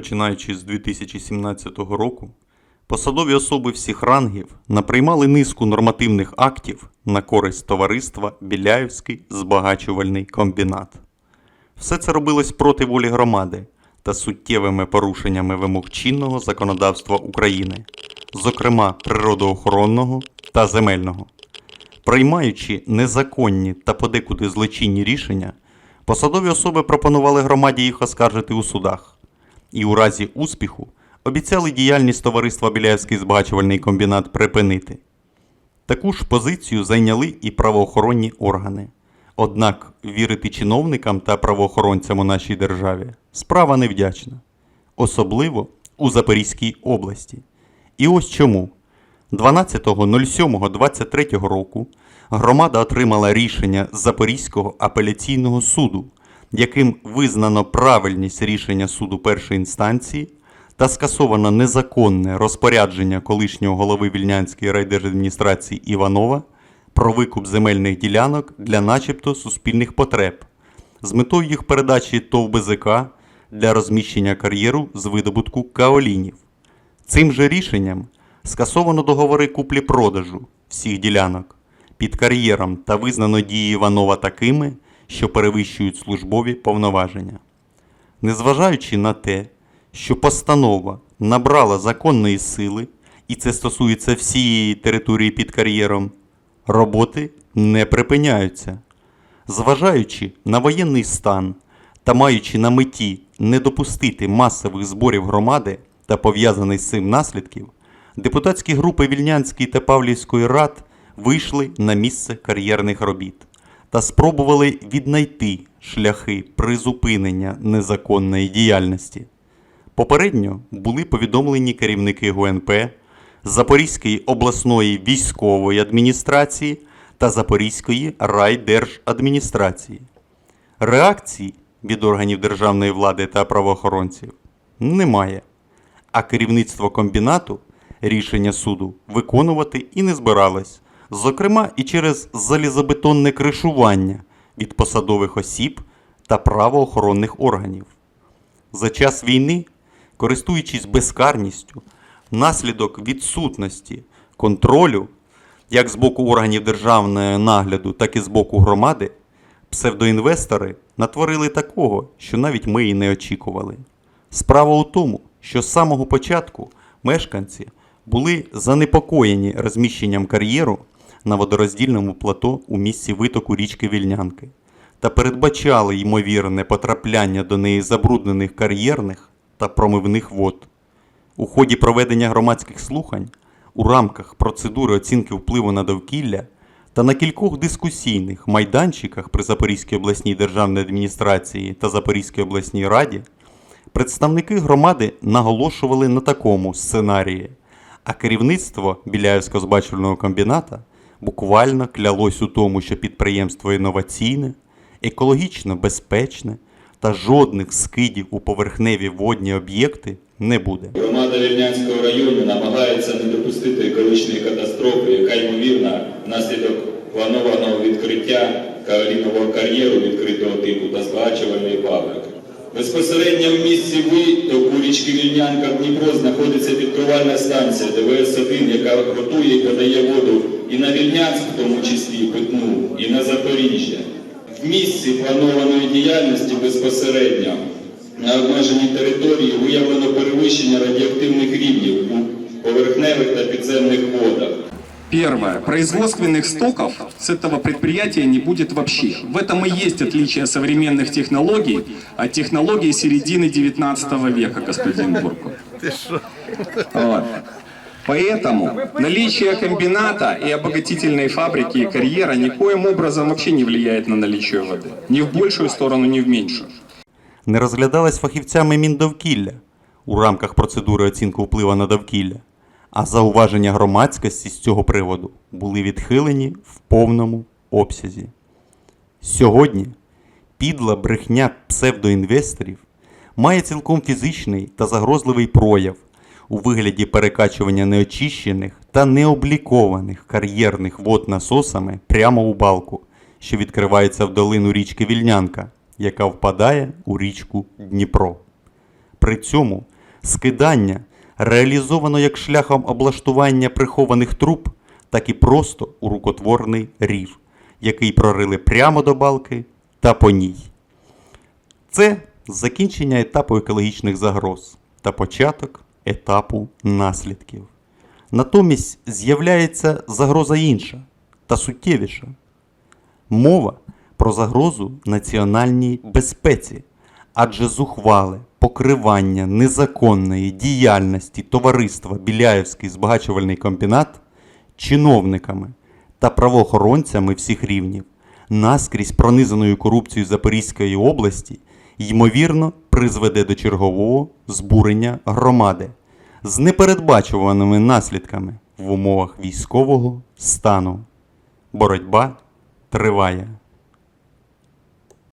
Починаючи з 2017 року, посадові особи всіх рангів наприймали низку нормативних актів на користь товариства Біляївський збагачувальний комбінат. Все це робилось проти волі громади та суттєвими порушеннями вимог чинного законодавства України, зокрема природоохоронного та земельного. Приймаючи незаконні та подекуди злочинні рішення, посадові особи пропонували громаді їх оскаржити у судах і у разі успіху обіцяли діяльність товариства Біляївський збагачувальний комбінат припинити. Таку ж позицію зайняли і правоохоронні органи. Однак вірити чиновникам та правоохоронцям у нашій державі справа невдячна, особливо у Запорізькій області. І ось чому. 12.07.23 року громада отримала рішення Запорізького апеляційного суду, яким визнано правильність рішення суду першої інстанції та скасовано незаконне розпорядження колишнього голови Вільнянської райдержадміністрації Іванова про викуп земельних ділянок для начебто суспільних потреб з метою їх передачі ТОВ БЗК для розміщення кар'єру з видобутку каолінів. Цим же рішенням скасовано договори куплі-продажу всіх ділянок під кар'єром та визнано дії Іванова такими, що перевищують службові повноваження. Незважаючи на те, що постанова набрала законної сили, і це стосується всієї території під кар'єром, роботи не припиняються. Зважаючи на воєнний стан та маючи на меті не допустити масових зборів громади та пов'язаних з цим наслідків, депутатські групи Вільнянської та Павлівської рад вийшли на місце кар'єрних робіт та спробували віднайти шляхи призупинення незаконної діяльності. Попередньо були повідомлені керівники ГУНП, Запорізької обласної військової адміністрації та Запорізької райдержадміністрації. Реакції від органів державної влади та правоохоронців немає, а керівництво комбінату рішення суду виконувати і не збиралось, зокрема і через залізобетонне кришування від посадових осіб та правоохоронних органів. За час війни, користуючись безкарністю, внаслідок відсутності контролю як з боку органів державного нагляду, так і з боку громади, псевдоінвестори натворили такого, що навіть ми і не очікували. Справа у тому, що з самого початку мешканці були занепокоєні розміщенням кар'єру на водороздільному плато у місці витоку річки Вільнянки та передбачали ймовірне потрапляння до неї забруднених кар'єрних та промивних вод. У ході проведення громадських слухань у рамках процедури оцінки впливу на довкілля та на кількох дискусійних майданчиках при Запорізькій обласній державній адміністрації та Запорізькій обласній раді представники громади наголошували на такому сценарії, а керівництво Біляївського збачувального комбіната буквально клялось у тому, що підприємство інноваційне, екологічно безпечне та жодних скидів у поверхневі водні об'єкти не буде. Громада Вільнянського району намагається не допустити екологічної катастрофи, яка ймовірна внаслідок планованого відкриття каолінового кар'єру відкритого типу та збагачувальної фабрики. Безпосередньо в місці витоку річки Вільнянка Дніпро знаходиться відкривальна станція ДВС-1, яка готує і подає воду і на Вільнянськ, в тому числі питну, і на Запоріжжя. В місці планованої діяльності безпосередньо на обмеженій території виявлено перевищення радіоактивних рівнів у поверхневих та підземних водах. Первое. Производственных стоков с этого предприятия не будет вообще. В этом и есть отличие современных технологий от технологий середины 19 века, господин Бурко. Вот. Поэтому наличие комбината и обогатительной фабрики и карьера никоим образом вообще не влияет на наличие воды. Ни в большую сторону, ни в меньшую. не розглядалась фахівцями Міндовкілля у рамках процедури оцінки впливу на довкілля, а зауваження громадськості з цього приводу були відхилені в повному обсязі. Сьогодні підла брехня псевдоінвесторів має цілком фізичний та загрозливий прояв у вигляді перекачування неочищених та необлікованих кар'єрних вод насосами прямо у балку, що відкривається в долину річки Вільнянка, яка впадає у річку Дніпро. При цьому скидання реалізовано як шляхом облаштування прихованих труб, так і просто у рукотворний рів, який прорили прямо до балки та по ній. Це закінчення етапу екологічних загроз та початок етапу наслідків. Натомість з'являється загроза інша та суттєвіша. Мова про загрозу національній безпеці, адже зухвале покривання незаконної діяльності товариства Біляєвський збагачувальний комбінат чиновниками та правоохоронцями всіх рівнів наскрізь пронизаною корупцією Запорізької області ймовірно призведе до чергового збурення громади з непередбачуваними наслідками в умовах військового стану. Боротьба триває.